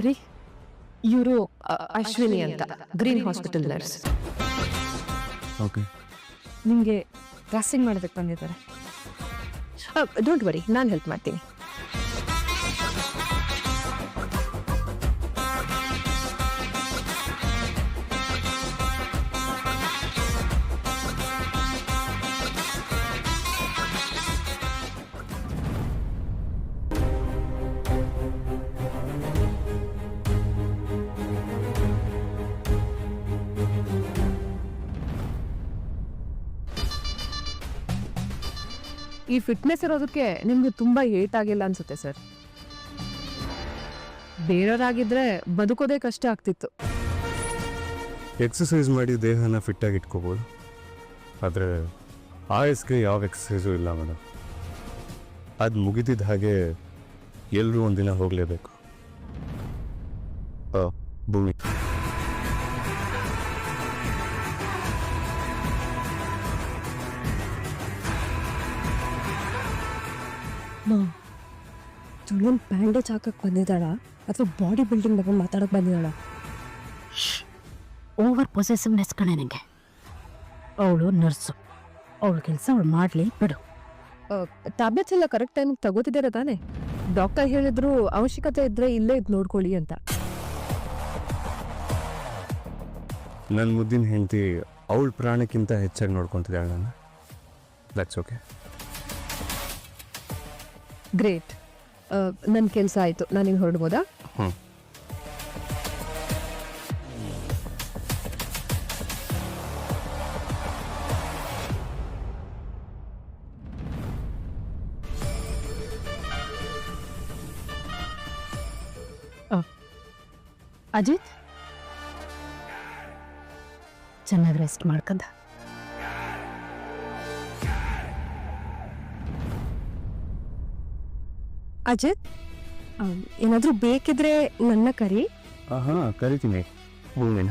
ರೀ ಇವರು ಅಶ್ವಿನಿ ಅಂತ ಗ್ರೀನ್ ಹಾಸ್ಪಿಟಲ್ ನರ್ಸ್. ಓಕೆ. ನಿಮಗೆ ಕ್ರಾಸಿಂಗ್ ಮಾಡೋದಕ್ಕೆ ಬಂದಿದ್ದಾರೆ. ಡೋಂಟ್ ವರಿ ನಾನು ಹೆಲ್ಪ್ ಮಾಡ್ತೀನಿ. ಈ ಫಿಟ್ನೆಸ್ ಇರೋದಕ್ಕೆ ನಿಮ್ಗೆ ತುಂಬಾ ಏಟ್ ಆಗಿಲ್ಲ ಅನ್ಸುತ್ತೆ ಸರ್ ಬೇರೆಯವರಾಗಿದ್ರೆ ಬದುಕೋದೇ ಕಷ್ಟ ಆಗ್ತಿತ್ತು. ಎಕ್ಸಸೈಸ್ ಮಾಡಿ ದೇಹನ ಫಿಟ್ಟಾಗಿ ಇಟ್ಕೋಬೋದು. ಆದರೆ ಆಯಸ್ಗೆ ಯಾವ ಎಕ್ಸಸೈಸು ಇಲ್ಲ ಮೇಡಮ್ ಅದು ಮುಗಿದಿದ್ದ ಹಾಗೆ ಎಲ್ಲರೂ ಒಂದಿನ ಹೋಗಲೇಬೇಕು. ಭೂಮಿ. ತುಳಿಯನ್ ಬ್ಯಾಂಡೇಜ್ ಹಾಕಕ್ ಬಂದಿದ್ದಾಳ? ಅಥವಾ ಬಾಡಿ ಬಿಲ್ಡಿಂಗ್ ಬಗ್ಗೆ ಮಾತಾಡಕ್ ಬಂದಿದ್ದಾಳ? ಓವರ್ ಪೊಸೆಸಿವ್ನೆಸ್ ಕಣೆ ನನಗೆ ಅವಳು ನರ್ಸು. ಅವಳ ಕೆಲಸ ಅವಳು ಮಾಡಲಿ ಬಿಡು. ಟ್ಯಾಬ್ಲೆಟ್ಸ್ ಎಲ್ಲ ಕರೆಕ್ಟ್ ಟೈಮಿಗೆ ತಗೋತಿದ್ದೀರ ತಾನೇ? ಡಾಕ್ಟರ್ ಹೇಳಿದ್ರು ಅವಶ್ಯಕತೆ ಇದ್ರೆ ಇಲ್ಲೇ ಇದು ನೋಡ್ಕೊಳ್ಳಿ ಅಂತ. ನನ್ನ ಮುದ್ದಿನ ಹೆಂಡತಿ ಅವಳ ಪ್ರಾಣಕ್ಕಿಂತ ಹೆಚ್ಚಾಗಿ ನೋಡ್ಕೊತಿದ್ದಾಳೆ ನಾನು ದಟ್ಸ್ ಓಕೆ ಗ್ರೇಟ್ ನನ್ನ ಕೆಲಸ ಆಯ್ತು. ನಾನಿನ್ ಹೊರಡ್ಬೋದಾ? ಹ್ಞೂ ಅಜಿತ್? ಚೆನ್ನಾಗಿ ರೆಸ್ಟ್ ಮಾಡ್ಕಂದ ಅಜಿತ್ ಏನಾದರೂ ಬೇಕಿದ್ರೆ ನನ್ನ ಕರಿ. ಹಾಂ ಕರಿತೀನಿ. ಭೂಮಿನ